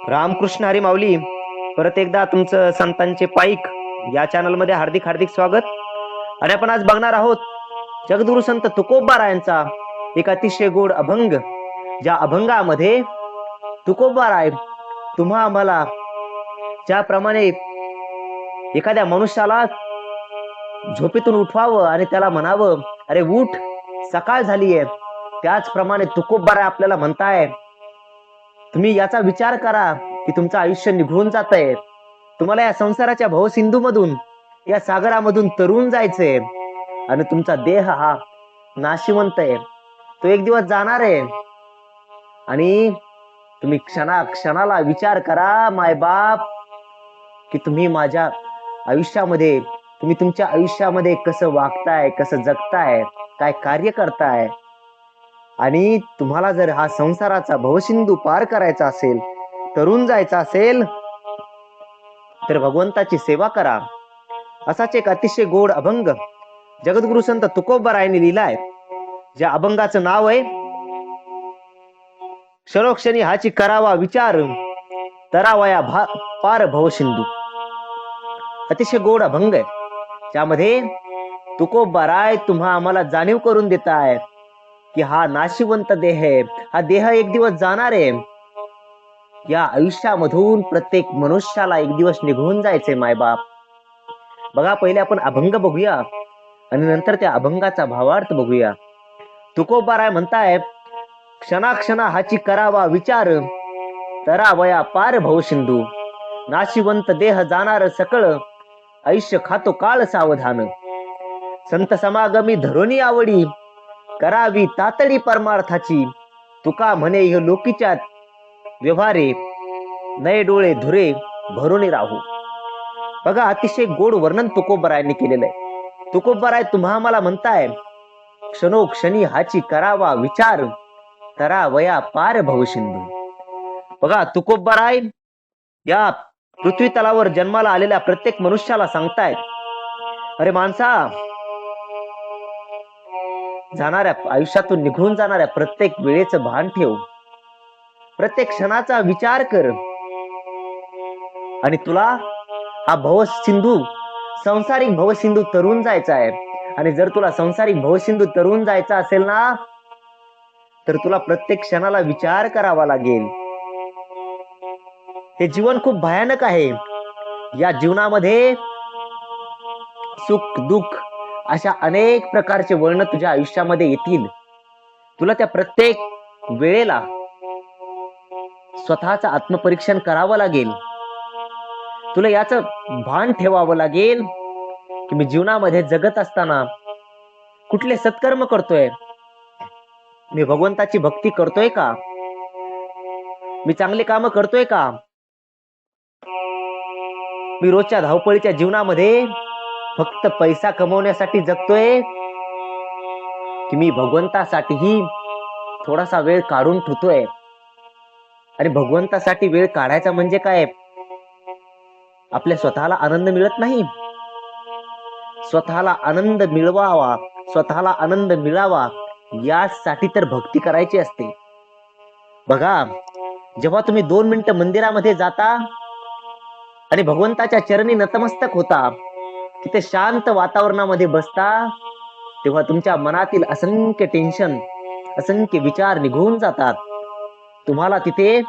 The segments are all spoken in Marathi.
रामकृष्ण हरी माऊली परत एकदा तुमचं संतांचे पाईक या चॅनलमध्ये हार्दिक हार्दिक स्वागत. आणि आपण आज बघणार आहोत जगदुरु संत तुकोबारायांचा एक अतिशय गोड अभंग ज्या अभंगामध्ये तुकोबाराय तुम्हा आम्हाला ज्याप्रमाणे एखाद्या मनुष्याला झोपेतून उठवावं आणि त्याला म्हणावं अरे उठ सकाळ झालीये. त्याचप्रमाणे तुकोबाराय आपल्याला म्हणताय तुम्ही याचा विचार करा की तुमचं आयुष्य निघून जात आहे तुम्हाला या संसाराच्या भवसिंधू मधून या सागरामधून तरुण जायचंय. आणि तुमचा देह हा नाशिवंत आहे. तो एक दिवस जाणार आहे. आणि तुम्ही क्षणा क्षणाला विचार करा माय बाप की तुम्ही माझ्या आयुष्यामध्ये तुम्ही तुमच्या आयुष्यामध्ये कसं वागताय कसं जगताय काय कार्य करताय. आणि तुम्हाला जर हा संसाराचा भवसिंधू पार करायचा असेल तरुण जायचा असेल तर भगवंताची सेवा करा. असाच एक अतिशय गोड अभंग जगद्गुरु संत तुकोबरायने लिहिलाय ज्या अभंगाचं नाव आहे क्षणोक्षणी हाची करावा विचार तरावया भा पार भवसिंधू. अतिशय गोड अभंग आहे. त्यामध्ये तुकोबाराय तुम्हा आम्हाला जाणीव करून देताय की हा नाशिवंत देह आहे. हा देह एक दिवस जाणार आहे. या आयुष्यामधून प्रत्येक मनुष्याला एक दिवस निघून जायचंय मायबाप बघा पहिले आपण अभंग बघूया आणि नंतर त्या अभंगाचा भावार्थ बघूया. तुकोबाराय म्हणताय क्षणाक्षणा हाची करावा विचार तरावया पार भाऊ सिंधू. नाशिवंत देह जाणार सकळ आयुष्य खातो काळ सावधान. संत समागमी धरोनी आवडी करावी तातडी परमार्थाची. तुका म्हणे ह्यो लोकीच्या व्यवहारे नये डोळे धुरे भरून राहू. बघा अतिशय गोड वर्णन तुकोबरायांनी केलेलं आहे. तुकोबराय तुम्हा आम्हाला म्हणताय क्षणोक्षणी हाची करावा विचार तरा वया पार भवसिंधू बघा तुकोबराय या पृथ्वी तलावर जन्माला आलेल्या प्रत्येक मनुष्याला सांगतायत अरे माणसा जाणाऱ्या आयुष्यातून निघून जाणाऱ्या प्रत्येक वेळेचं भान ठेव. प्रत्येक क्षणाचा विचार कर. आणि तुला हा भवसिंधू संसारिक भवसिंधू तरुण जायचा आहे. आणि जर तुला संसारिक भवसिंधू तरुण जायचा असेल ना तर तुला प्रत्येक क्षणाला विचार करावा लागेल. हे जीवन खूप भयानक आहे. या जीवनामध्ये सुख दुःख अशा अनेक प्रकारचे वर्ण तुझ्या आयुष्यामध्ये येतील. तुला त्या प्रत्येक वेळेला स्वतःच आत्मपरीक्षण करावं लागेल. तुला याच भान ठेवावं लागेल की मी जीवनामध्ये जगत असताना कुठले सत्कर्म करतोय? मी भगवंताची भक्ती करतोय का? मी चांगले काम करतोय का? मी रोजच्या धावपळीच्या जीवनामध्ये फक्त पैसा कमवण्यासाठी जगतोय? की मी भगवंतासाठीही थोडासा वेळ काढून ठेवतोय? आणि भगवंतासाठी वेळ काढायचा म्हणजे काय? आपल्या स्वतःला आनंद मिळत नाही? स्वतःला आनंद मिळवावा स्वतःला आनंद मिळावा यासाठी तर भक्ती करायची असते. बघा जेव्हा तुम्ही दोन मिनिटं मंदिरामध्ये जाता आणि भगवंताच्या चरणी नतमस्तक होता तिथे शांत वातावरणामध्ये बसता तेव्हा तुमच्या मनातील असंख्य टेन्शन असंख्य विचार निघून जातात. तुम्हाला तिथे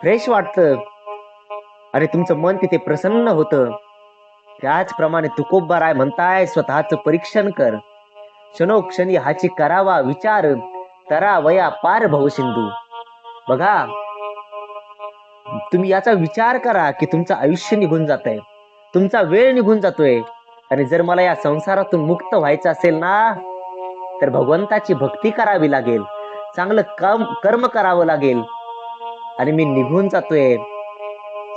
फ्रेश वाटतं. आणि तुमचं मन तिथे प्रसन्न होतं. त्याचप्रमाणे तुकोबाराय म्हणताय स्वतःच परीक्षण कर. क्षणोक्षणी हाची करावा विचार तरा वया पार भवसिंधू बघा तुम्ही याचा विचार करा की तुमचं आयुष्य निघून जात आहे तुमचा वेळ निघून जातोय. आणि जर मला या संसारातून मुक्त व्हायचं असेल ना तर भगवंताची भक्ती करावी लागेल. चांगलं काम कर्म करावं लागेल. आणि मी निघून जातोय.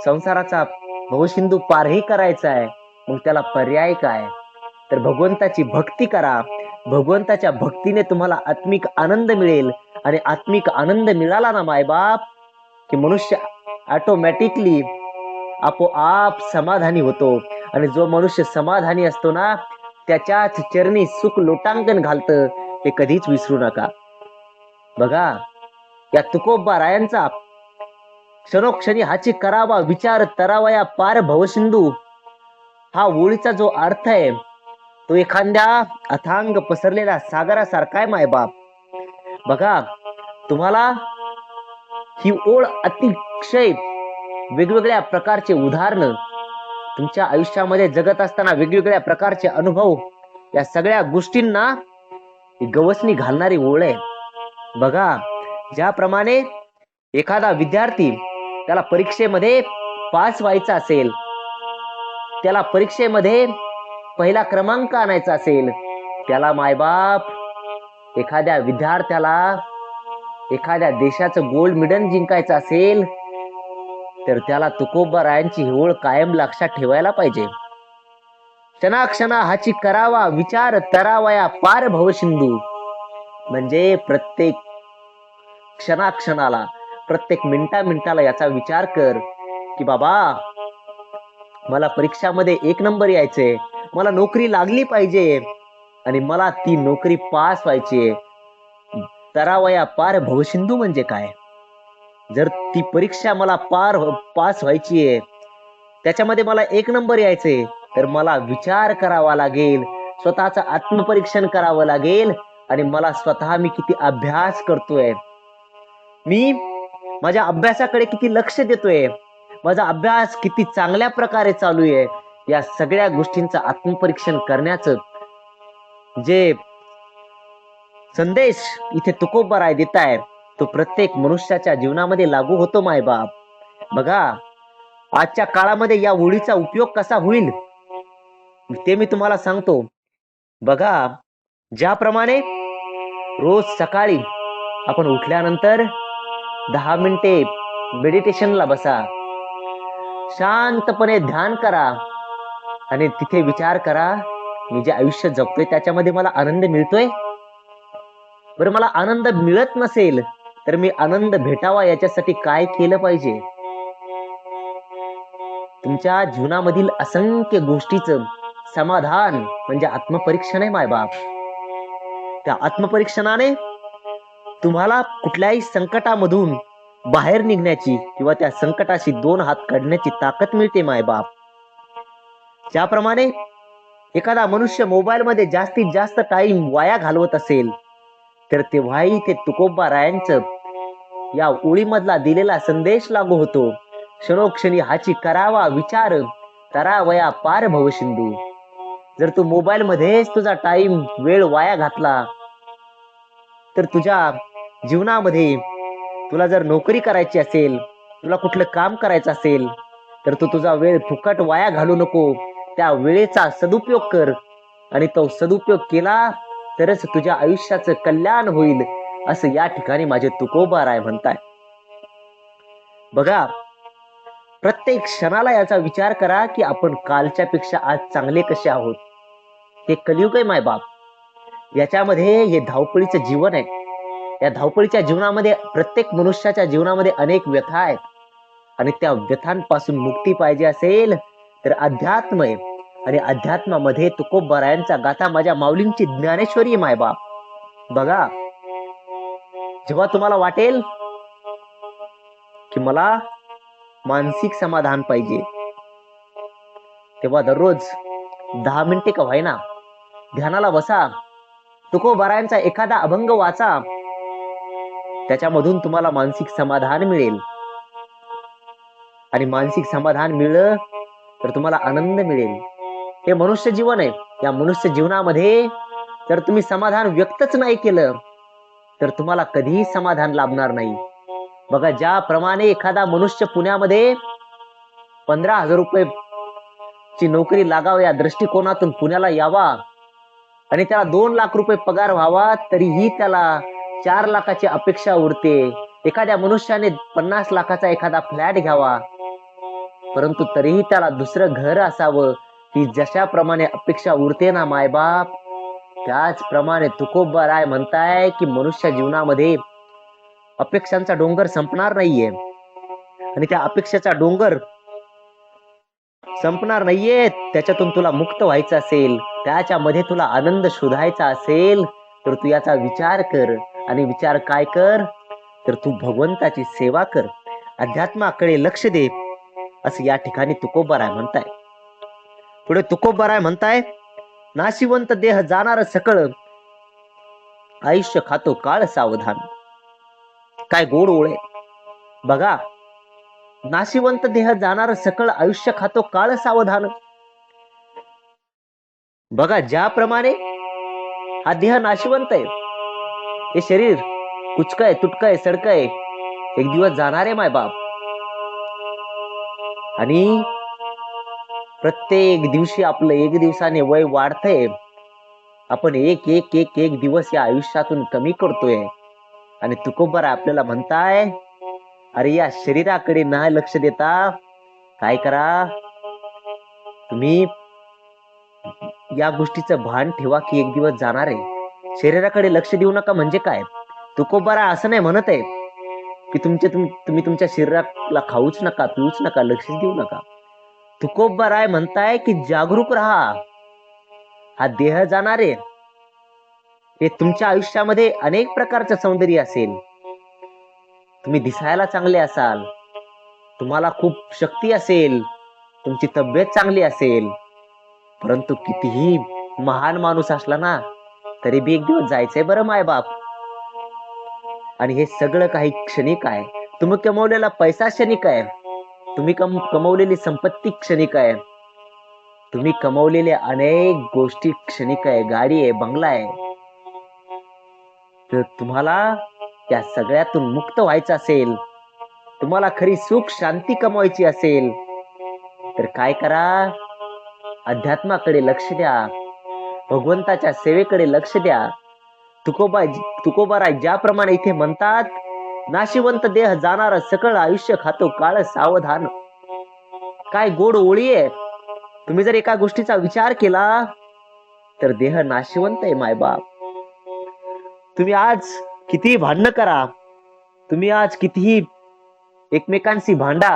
संसाराचा भवसिंधू पारही करायचा आहे. मग त्याला पर्याय काय? तर भगवंताची भक्ती करा. भगवंताच्या भक्तीने तुम्हाला आत्मिक आनंद मिळेल. आणि आत्मिक आनंद मिळाला ना मायबाप की मनुष्य ऑटोमॅटिकली आपोआप समाधानी होतो. आणि जो मनुष्य समाधानी असतो ना त्याच्याच चरणी सुख लोटांकन घालतं हे कधीच विसरू नका. बघा या तुकोबा रायांचा क्षणोक्षणी हाची करावा विचार तरावया पार भवसिंधू हा ओळीचा जो अर्थ आहे तो एखाद्या अथांग पसरलेल्या सागरासारखा आहे मायबाप बघा तुम्हाला ही ओळ अतिशय वेगवेगळ्या प्रकारचे उदाहरणं तुमच्या आयुष्यामध्ये जगत असताना वेगवेगळ्या प्रकारचे अनुभव या सगळ्या गोष्टींना गवसणी घालणारी ओळ आहे. बघा ज्याप्रमाणे एखादा विद्यार्थी त्याला परीक्षेमध्ये पास व्हायचा असेल त्याला परीक्षेमध्ये पहिला क्रमांक आणायचा असेल त्याला मायबाप एखाद्या विद्यार्थ्याला एखाद्या देशाचं गोल्ड मेडल जिंकायचं असेल तर त्याला तुकोबा हिवळ कायम लक्षात ठेवायला पाहिजे. क्षणाक्षणा हाची करावा विचार तरावया पार भव सिंधू. म्हणजे प्रत्येक क्षणाक्षणाला प्रत्येक मिनिटा मिनिटाला याचा विचार कर की बाबा मला परीक्षामध्ये एक नंबर यायचे मला नोकरी लागली पाहिजे आणि मला ती नोकरी पास व्हायची तरावया पार भवसिंधू म्हणजे काय? जर ती परीक्षा मला पार हो, पास व्हायची आहे त्याच्यामध्ये मला एक नंबर यायचे तर मला विचार करावा लागेल स्वतःचं आत्मपरीक्षण करावं लागेल आणि मला स्वतः मी किती अभ्यास करतोय. मी माझ्या अभ्यासाकडे किती लक्ष देतोय माझा अभ्यास किती चांगल्या प्रकारे चालू आहे या सगळ्या गोष्टींचं आत्मपरीक्षण करण्याचं जे संदेश इथे तुकोबराय देत आहे तो प्रत्येक मनुष्याच्या जीवनामध्ये लागू होतो मायबाप बघा आजच्या काळामध्ये या ओळीचा उपयोग कसा होईल? ते मी तुम्हाला सांगतो. बघा ज्याप्रमाणे रोज सकाळी आपण उठल्यानंतर दहा मिनिटे मेडिटेशनला बसा. शांतपणे ध्यान करा आणि तिथे विचार करा मी जे आयुष्य जगतोय त्याच्यामध्ये मला आनंद मिळतोय? बरं मला आनंद मिळत नसेल तर मी आनंद भेटावा याच्यासाठी काय केलं पाहिजे? तुमच्या जीवनामधील असंख्य गोष्टीचं समाधान म्हणजे आत्मपरीक्षण आहे मायबाप त्या आत्मपरीक्षणाने तुम्हाला कुठल्याही संकटामधून बाहेर निघण्याची किंवा त्या संकटाशी दोन हात काढण्याची ताकद मिळते मायबाप ज्याप्रमाणे एखादा मनुष्य मोबाईल मध्ये जास्तीत जास्त टाइम वाया घालवत असेल तर तेव्हाही ते तुकोबा रायांचं या ओळीमधला दिलेला संदेश लागू होतो. क्षणोक्षणी हाची करावा विचार तरावया पार भवसिंधू जर तू मोबाईल मध्येच तुझा टाइम वेळ वाया घातला तर तुझ्या जीवनामध्ये तुला जर नोकरी करायची असेल तुला कुठलं काम करायचं असेल तर तू तुझा वेळ फुकट वाया घालू नको. त्या वेळेचा सदुपयोग कर. आणि तो सदुपयोग केला तरच तुझ्या आयुष्याचं कल्याण होईल. असं या ठिकाणी माझे तुकोबा राय म्हणताय. बघा प्रत्येक क्षणाला याचा विचार करा की आपण कालच्या पेक्षा आज चांगले कसे आहोत. हे कलियुग आहे मायबाप याच्यामध्ये हे धावपळीचं जीवन आहे. या धावपळीच्या जीवनामध्ये प्रत्येक मनुष्याच्या जीवनामध्ये अनेक व्यथा आहेत. आणि त्या व्यथांपासून मुक्ती पाहिजे असेल तर अध्यात्म आहे. आणि अध्यात्मामध्ये तुकोबरायांचा गाथा माझ्या माऊलींची ज्ञानेश्वरी मायबाप बघा जेव्हा तुम्हाला वाटेल की मला मानसिक समाधान पाहिजे तेव्हा दररोज दहा मिनिटे का व्हायना? ध्यानाला बसा. तुकोबारायांचा एखादा अभंग वाचा. त्याच्यामधून तुम्हाला मानसिक समाधान मिळेल. आणि मानसिक समाधान मिळलं तर तुम्हाला आनंद मिळेल. हे मनुष्य जीवन आहे. या मनुष्य जीवनामध्ये जर तुम्ही समाधान व्यक्तच नाही केलं तर तुम्हाला कधीही समाधान लाभणार नाही. बघा ज्याप्रमाणे एखादा मनुष्य पुण्यामध्ये पंधरा हजार रुपये ची नोकरी लागाव या दृष्टिकोनातून पुण्याला यावा आणि त्याला दोन लाख रुपये पगार व्हावा तरीही त्याला चार लाखाची अपेक्षा उरते. एखाद्या मनुष्याने पन्नास लाखाचा एखादा फ्लॅट घ्यावा परंतु तरीही त्याला दुसरं घर असावं ही जशाप्रमाणे अपेक्षा उरते ना मायबाप? त्याचप्रमाणे तुकोबा राय म्हणताय की मनुष्य जीवनामध्ये अपेक्षांचा डोंगर संपणार नाहीये. आणि त्या अपेक्षेचा डोंगर संपणार नाहीये त्याच्यातून तुला मुक्त व्हायचं असेल त्याच्यामध्ये तुला आनंद शोधायचा असेल तर तू याचा विचार कर. आणि विचार काय कर? तर तू भगवंताची सेवा कर. अध्यात्माकडे लक्ष दे असं या ठिकाणी तुकोबाराय म्हणताय. पुढे तुकोबाराय म्हणताय नाशिवंत देह जाणार सकळ. आयुष्य खातो काळ सावधान. काय गोड ओळे. बघा नाशिवंत देह जाणार सकळ आयुष्य खातो काळ सावधान. बघा ज्याप्रमाणे हा देह नाशिवंत आहे हे शरीर कुचकाय तुटकाय सडकाय एक दिवस जाणार आहे माय बाप आणि प्रत्येक दिवशी आपलं एक दिवसाने वय वाढतंय. आपण एक एक एक एक दिवस या आयुष्यातून कमी करतोय. आणि तुकोबर आपल्याला म्हणताय अरे या शरीराकडे ना लक्ष देता. काय करा? तुम्ही या गोष्टीचं भान ठेवा की एक दिवस जाणार आहे. शरीराकडे लक्ष देऊ नका म्हणजे काय? तुकोबारा असं नाही म्हणत आहे की तुमच्या तुम्ही तुमच्या शरीराला खाऊच नका पिऊच नका लक्ष देऊ नका. तुकोबाराय म्हणताय की जागरूक राहा. हा देह जाणार आहे हे तुमच्या आयुष्यामध्ये अनेक प्रकारचं सौंदर्य असेल. तुम्ही दिसायला चांगले असाल तुम्हाला खूप शक्ती असेल तुमची तब्येत चांगली असेल परंतु कितीही महान माणूस असला ना तरी बी एक दिवस जायचंय बरं माय बाप आणि हे सगळं काही क्षणिक आहे. तुम्ही कमवलेला पैसा क्षणिक आहे. तुम्ही कम कमवलेली संपत्ती क्षणिक आहे. तुम्ही कमवलेल्या अनेक गोष्टी क्षणिक आहे. गाडी आहे बंगला आहे. तर तुम्हाला त्या सगळ्यातून मुक्त व्हायचं असेल तुम्हाला खरी सुख शांती कमवायची असेल तर काय करा? अध्यात्माकडे लक्ष द्या. भगवंताच्या सेवेकडे लक्ष द्या. तुकोबा तुकोबाराय ज्याप्रमाणे इथे म्हणतात नाशिवंत देह जाणार सकळ आयुष्य खातो काळ सावधान. काय गोड ओळी आहे. तुम्ही जर एका गोष्टीचा विचार केला तर देह नाशिवंत आहे मायबाप तुम्ही आज कितीही भांडणं करा तुम्ही आज कितीही एकमेकांशी भांडा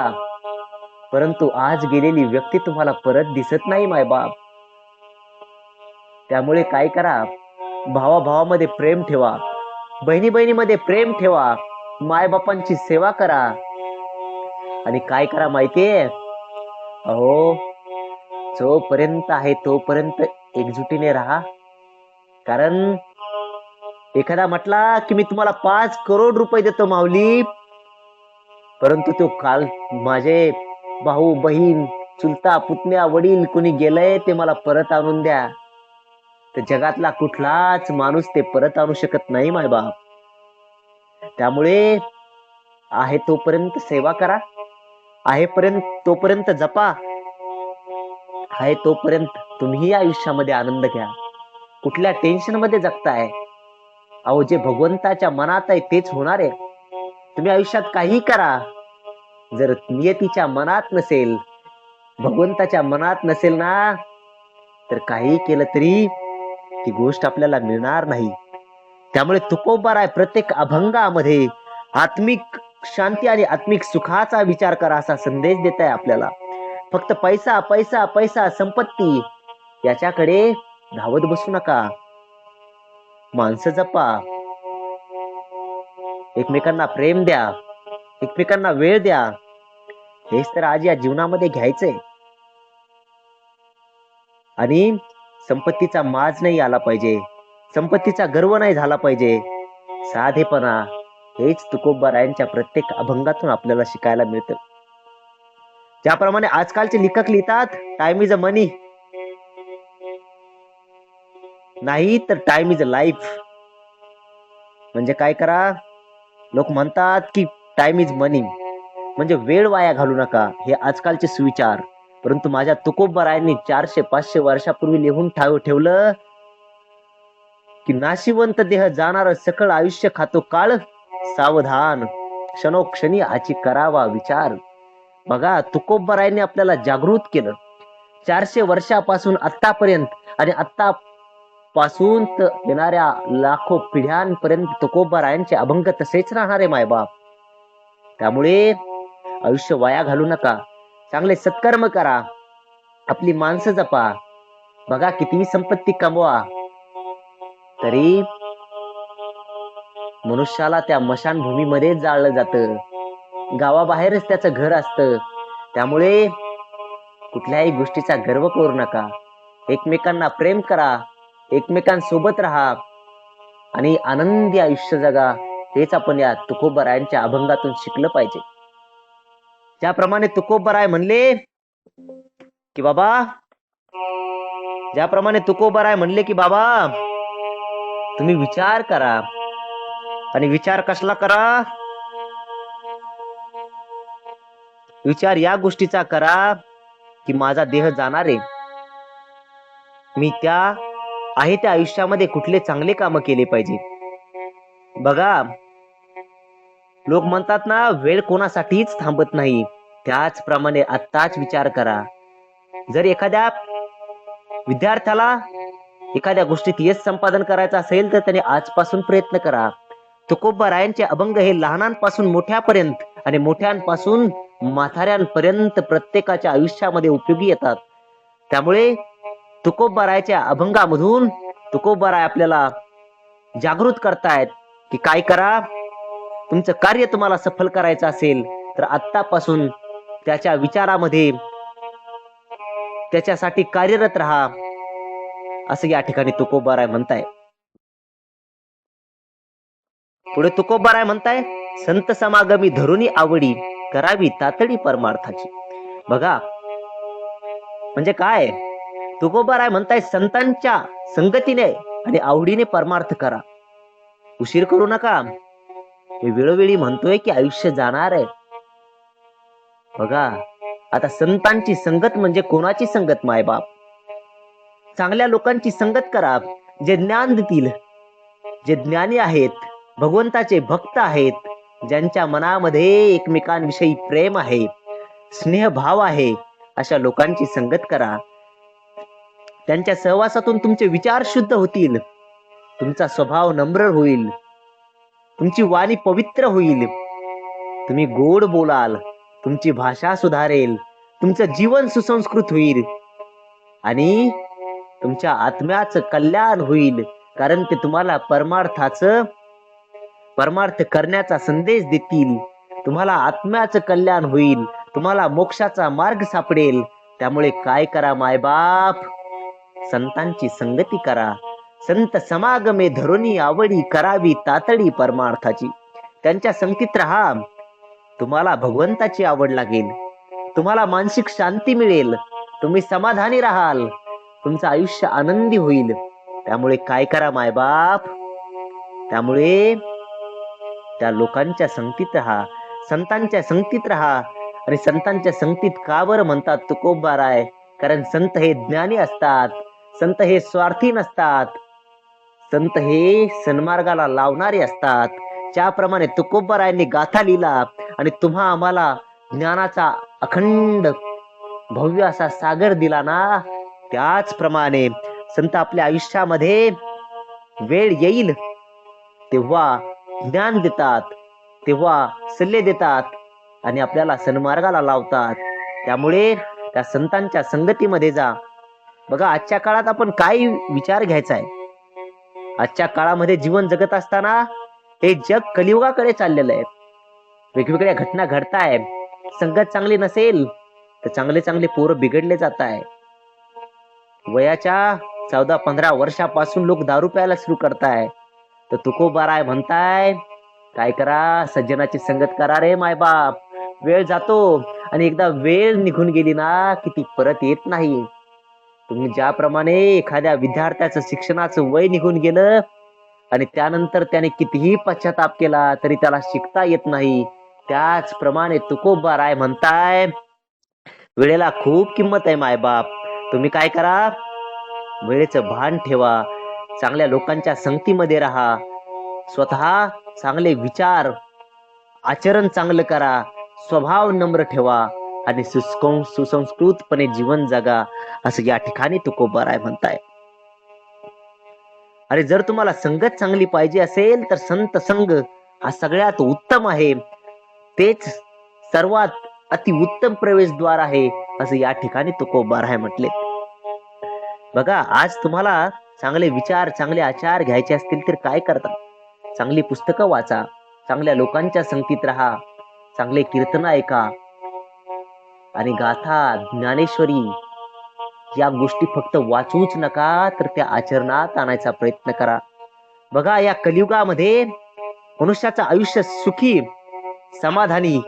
परंतु आज गेलेली व्यक्ती तुम्हाला परत दिसत नाही मायबाप त्यामुळे काय करा भावाभावामध्ये प्रेम ठेवा. बहिणी बहिणीमध्ये प्रेम ठेवा. मायबापांची सेवा करा. आणि काय करा माहितीये? अहो जोपर्यंत आहे तोपर्यंत एकजुटीने राहा. कारण एखादा म्हटला की मी तुम्हाला पाच करोड रुपये देतो माऊली. परंतु तो काल माझे भाऊ बहीण चुलता पुतण्या वडील कुणी गेलंय ते मला परत आणून द्या. तर जगातला कुठलाच माणूस ते परत आणू शकत नाही माय बाप त्यामुळे आहे तोपर्यंत सेवा करा. आहे पर्यंत तोपर्यंत जपा. आहे तोपर्यंत तुम्ही आयुष्यामध्ये आनंद घ्या. कुठल्या टेन्शनमध्ये जगताय? अहो जे भगवंताच्या मनात आहे तेच होणार आहे. तुम्ही आयुष्यात काही करा. जर नियतीच्या मनात नसेल भगवंताच्या मनात नसेल ना तर काही केलं तरी ती गोष्ट आपल्याला मिळणार नाही. त्यामुळे तुकोबाराय प्रत्येक अभंगामध्ये आत्मिक शांती आणि आत्मिक सुखाचा विचार करा असा संदेश देत आहे आपल्याला. फक्त पैसा पैसा पैसा संपत्ती याच्याकडे धावत बसू नका. माणसं जपा. एकमेकांना प्रेम द्या. एकमेकांना वेळ द्या. हेच तर आज या जीवनामध्ये घ्यायचंय. आणि संपत्तीचा माज नाही आला पाहिजे. संपत्तीचा गर्व नाही झाला पाहिजे. साधेपणा हेच तुकोबारायांच्या प्रत्येक अभंगातून आपल्याला शिकायला मिळतं. ज्याप्रमाणे आजकालचे लेखक लिहितात टाइम इज अ मनी नाही तर टाइम इज अ लाईफ म्हणजे काय करा? लोक म्हणतात की टाइम इज मनी म्हणजे वेळ वाया घालू नका. हे आजकालचे सुविचार. परंतु माझ्या तुकोबरायांनी चारशे पाचशे वर्षापूर्वी लिहून ठाव ठेवलं की नाशिवंत देह जाणार सकळ आयुष्य खातो काळ. सावधान. क्षणोक्षणी आची करावा विचार. बघा तुकोबरायने आपल्याला जागृत केलं. चारशे वर्षापासून आतापर्यंत आणि आता पासून येणाऱ्या लाखो पिढ्यांपर्यंत तुकोबरायांचे अभंग तसेच राहणार आहे मायबाप त्यामुळे आयुष्य वाया घालू नका. चांगले सत्कर्म करा. आपली माणसं जपा. बघा कितीही संपत्ती कमवा. तरी मनुष्याला त्या मशानभूमीमध्ये जाळलं जातं. गावाबाहेरच त्याचं घर असतं. त्यामुळे कुठल्याही गोष्टीचा गर्व करू नका. एकमेकांना प्रेम करा. एकमेकांसोबत राहा. आणि आनंदी आयुष्य जगा. हेच आपण या तुकोबरायांच्या अभंगातून शिकलं पाहिजे. ज्याप्रमाणे तुकोबराय म्हणले की बाबा ज्याप्रमाणे तुकोबराय म्हणले की बाबा तुम्ही विचार करा. आणि विचार कसला करा? विचार या गोष्टीचा करा की माझा देह जाणार. आहे मी त्या आहे त्या आयुष्यामध्ये कुठले चांगले काम केले पाहिजे. बघा लोक म्हणतात ना वेळ कोणासाठीच थांबत नाही. त्याचप्रमाणे आत्ताच विचार करा. जर एखाद्या विद्यार्थ्याला एखाद्या गोष्टीत यश संपादन करायचं असेल तर त्याने आजपासून प्रयत्न करा. तुकोबरायांचे अभंग हे लहानांपासून मोठ्यापर्यंत आणि मोठ्यांपासून म्हाताऱ्यांपर्यंत प्रत्येकाच्या आयुष्यामध्ये उपयोगी येतात. त्यामुळे तुकोबरायच्या अभंगामधून तुकोबराय आपल्याला जागृत करतायत की काय करा? तुमचं कार्य तुम्हाला सफल करायचं असेल तर आत्तापासून त्याच्या विचारामध्ये त्याच्यासाठी कार्यरत राहा. असं या ठिकाणी तुकोबाराय म्हणताय. पुढे तुकोबाराय म्हणताय संत समागमी धरुणी आवडी करावी तातडी परमार्थाची. बघा म्हणजे काय? तुकोबाराय म्हणताय संतांच्या संगतीने आणि आवडीने परमार्थ करा. उशीर करू नका. मी वेळोवेळी म्हणतोय की आयुष्य जाणार आहे. बघा आता संतांची संगत म्हणजे कोणाची संगत मायबाप? चांगल्या लोकांची संगत करा. जे ज्ञान देतील जे ज्ञानी आहेत भगवंताचे भक्त आहेत ज्यांच्या मनामध्ये एकमेकांविषयी प्रेम आहे स्नेहभाव आहे अशा लोकांची संगत करा. त्यांच्या सहवासातून तुमचे विचार शुद्ध होतील. तुमचा स्वभाव नम्र होईल. तुमची वाणी पवित्र होईल. तुम्ही गोड बोलाल. तुमची भाषा सुधारेल. तुमचं जीवन सुसंस्कृत होईल. आणि तुमच्या आत्म्याचं कल्याण होईल. कारण ते तुम्हाला परमार्थाचं परमार्थ करण्याचा संदेश देतील. तुम्हाला आत्म्याचं कल्याण होईल. तुम्हाला मोक्षाचा मार्ग सापडेल. त्यामुळे काय करा मायबाप? संतांची संगती करा. संत समागमे धरुणी आवडी करावी तातडी परमार्थाची. त्यांच्या संगतीत राहा. तुम्हाला भगवंताची आवड लागेल. तुम्हाला मानसिक शांती मिळेल. तुम्ही समाधानी राहाल. तुमचं आयुष्य आनंदी होईल. त्यामुळे काय करा मायबाप? त्यामुळे त्या लोकांच्या संगतीत राहा संतांच्या संगतीत राहा. आणि संतांच्या संगतीत का बरं म्हणतात तुकोबाराय कारण संत हे ज्ञानी असतात संत हे स्वार्थी नसतात. संत हे सन्मार्गाला लावणारे असतात. ज्याप्रमाणे रायने गाथा लिहिला आणि तुम्हा आम्हाला ज्ञानाचा अखंड भव्य असा सागर दिला ना त्याचप्रमाणे संत आपल्या आयुष्यामध्ये वेळ येईल तेव्हा ज्ञान देतात तेव्हा सल्ले देतात आणि आपल्याला सन्मार्गाला लावतात. त्यामुळे त्या संतांच्या संगतीमध्ये जा. बघा आजच्या काळात आपण काय विचार घ्यायचा आहे? आजच्या काळामध्ये जीवन जगत असताना हे जग कलियुगाकडे चाललेलं आहे. वेगवेगळ्या घटना घडताय. संगत चांगली नसेल तर चांगले चांगले पोरं बिघडले जात आहे वयाच्या चौदा पंधरा वर्षापासून लोक दारू प्यायला सुरू करताय. तर तुकोबाराय म्हणताय. काय करा सज्जनाची संगत करा रे मायबाप वेळ जातो आणि एकदा वेळ निघून गेली ना की ती परत येत नाही. तुम्ही ज्याप्रमाणे एखाद्या विद्यार्थ्याचं शिक्षणाचं वय निघून गेलं आणि त्यानंतर त्याने कितीही पश्चाताप केला तरी त्याला शिकता येत नाही. त्याचप्रमाणे तुकोबा राय म्हणताय. वेळेला खूप किंमत आहे मायबाप तुम्ही काय करा? वेळेचं भान ठेवा. चांगल्या लोकांच्या संगतीमध्ये राहा. स्वतः चांगले विचार आचरण चांगलं करा. स्वभाव नम्र ठेवा आणि सुसंस्कृतपणे जीवन जगा. असं या ठिकाणी तुकोबाराय म्हणताय. अरे जर तुम्हाला संगत चांगली पाहिजे असेल तर संत संघ हा सगळ्यात उत्तम आहे. तेच सर्वात अतिउत्तम प्रवेशद्वार आहे असं या ठिकाणी तुकोबाराय म्हटले. बघा आज तुम्हाला चांगले विचार चांगले आचार घ्यायचे असतील तर काय करता? चांगली पुस्तकं वाचा चांगल्या लोकांच्या संगतीत राहा चांगले कीर्तन ऐका आणि गाथा ज्ञानेश्वरी या गोष्टी फक्त वाचूच नका तर त्या आचरणात आणायचा प्रयत्न करा. बघा या कलियुगामध्ये मनुष्याचं आयुष्य सुखी समाधानी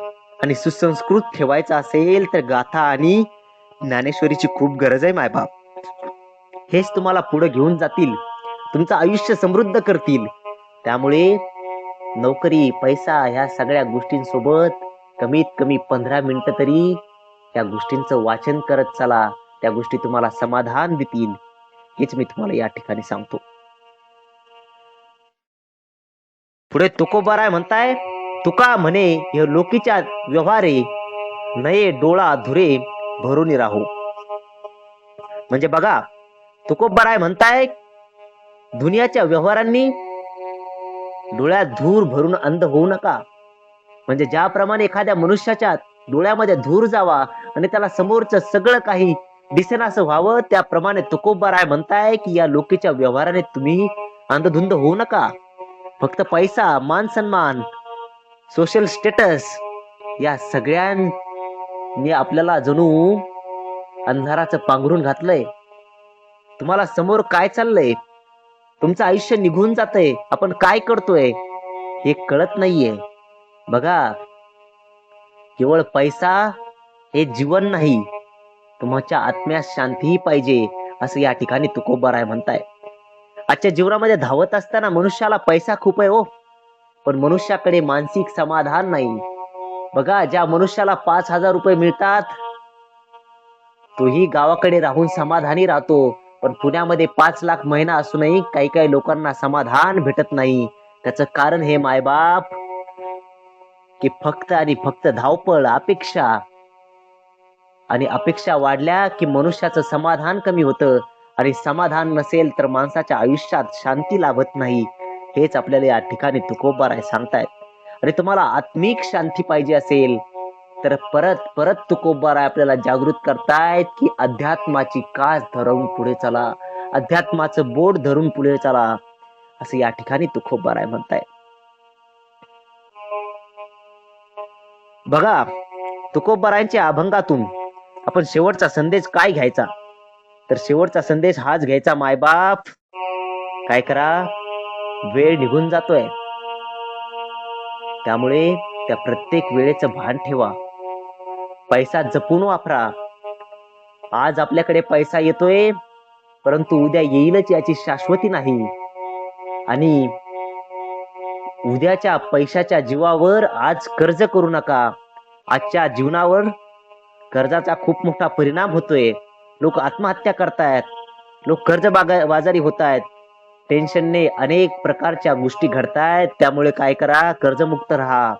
आणि सुसंस्कृत ठेवायचं असेल तर गाथा आणि ज्ञानेश्वरीची खूप गरज आहे मायबाप. हेच तुम्हाला पुढे घेऊन जातील. तुमचं आयुष्य समृद्ध करतील. त्यामुळे नोकरी पैसा ह्या सगळ्या गोष्टींसोबत कमीत कमी पंधरा मिनिटं तरी त्या गोष्टींचं वाचन करत चला. त्या गोष्टी तुम्हाला समाधान देतील. हेच मी तुम्हाला या ठिकाणी सांगतो. पुढे तुकोबाराय म्हणताय तुका म्हणे हे लोकीच्या व्यवहारे नये डोळा धुरे भरून राहू. म्हणजे बघा तुकोबराय म्हणताय दुनियाच्या व्यवहारांनी डोळ्यात धूर भरून अंध होऊ नका. म्हणजे ज्याप्रमाणे एखाद्या मनुष्याच्या डोळ्यामध्ये धूर जावा आणि त्याला समोरचं सगळं काही दिसेनास व्हावं त्याप्रमाणे तुकोबराय म्हणताय की या लोकीच्या व्यवहाराने तुम्ही अंधधुंद होऊ नका. फक्त पैसा मान सन्मान सोशल स्टेटस या सगळ्यांनी आपल्याला जणू अंधाराचं पांघरून घातलंय. तुम्हाला समोर काय चाललंय? तुमचं आयुष्य निघून जातंय. आपण काय करतोय? हे कळत नाहीये. बघा केवळ पैसा हे जीवन नाही तुमच्या आत्म्यास शांतीही पाहिजे असं या ठिकाणी तुकोबाराय म्हणताय. आजच्या जीवनामध्ये धावत असताना मनुष्याला पैसा खूप आहे ओ पण मनुष्याकडे मानसिक समाधान नाही. बघा ज्या मनुष्याला पाच हजार रुपये मिळतात तोही गावाकडे राहून समाधानी राहतो. पण पुण्यामध्ये पाच लाख महिना असूनही काही काही लोकांना समाधान भेटत नाही. त्याचं कारण हे मायबाप की फक्त आणि फक्त धावपळ अपेक्षा. आणि अपेक्षा वाढल्या की मनुष्याचं समाधान कमी होतं. आणि समाधान नसेल तर माणसाच्या आयुष्यात शांती लाभत नाही. हेच आपल्याला या ठिकाणी तुकोबा राय सांगतायत. आणि तुम्हाला आत्मिक शांती पाहिजे असेल तर परत परत तुकोबा राय आपल्याला जागृत करतायत की अध्यात्माची कास धरून पुढे चला. अध्यात्माचं बोट धरून पुढे चला. असं या ठिकाणी तुकोबा राय म्हणताय बघा तुकोबारांच्या अभंगातून आपण शेवटचा संदेश काय घ्यायचा? तर शेवटचा संदेश हाच घ्यायचा मायबाप. काय करा? वेळ निघून जातोय. त्यामुळे त्या प्रत्येक वेळेचं भान ठेवा. पैसा जपून वापरा. आज आपल्याकडे पैसा येतोय परंतु उद्या येईलच याची शाश्वती नाही. आणि उद्याच्या पैशाच्या जीवावर आज कर्ज करू नका. आजच्या जीवनावर कर्जाचा खूप मोठा परिणाम होतोय. लोक आत्महत्या करतायत. लोक कर्ज बागा बाजारी होत आहेत टेन्शनने अनेक प्रकारच्या गोष्टी घडतायत. त्यामुळे काय करा? कर्जमुक्त राहा.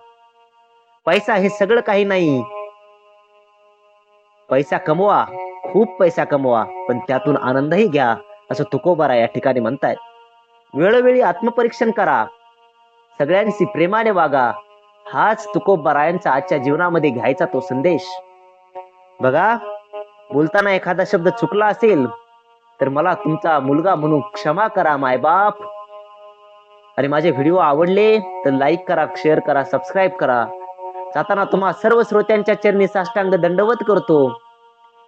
पैसा हे सगळं काही नाही. पैसा कमवा. खूप पैसा कमवा. पण त्यातून आनंदही घ्या. असं तुकोबारा या ठिकाणी म्हणतायत. वेळोवेळी आत्मपरीक्षण करा. सगळ्यांशी प्रेमाने वागा. हाच तुकोबारायांचा आजच्या जीवनामध्ये घ्यायचा तो संदेश. बघा बोलताना एखादा शब्द चुकला असेल तर मला तुमचा मुलगा म्हणून क्षमा करा मायबाप आणि माझे व्हिडिओ आवडले तर लाईक करा शेअर करा सबस्क्राईब करा. जाताना तुम्हा सर्व श्रोत्यांच्या चरणी साष्टांग दंडवत करतो.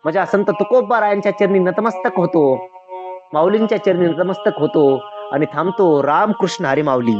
माझ्या संत तुकोबारायांच्या चरणी नतमस्तक होतो. माऊलींच्या चरणी नतमस्तक होतो. आणि थांबतो रामकृष्ण हरी माऊली.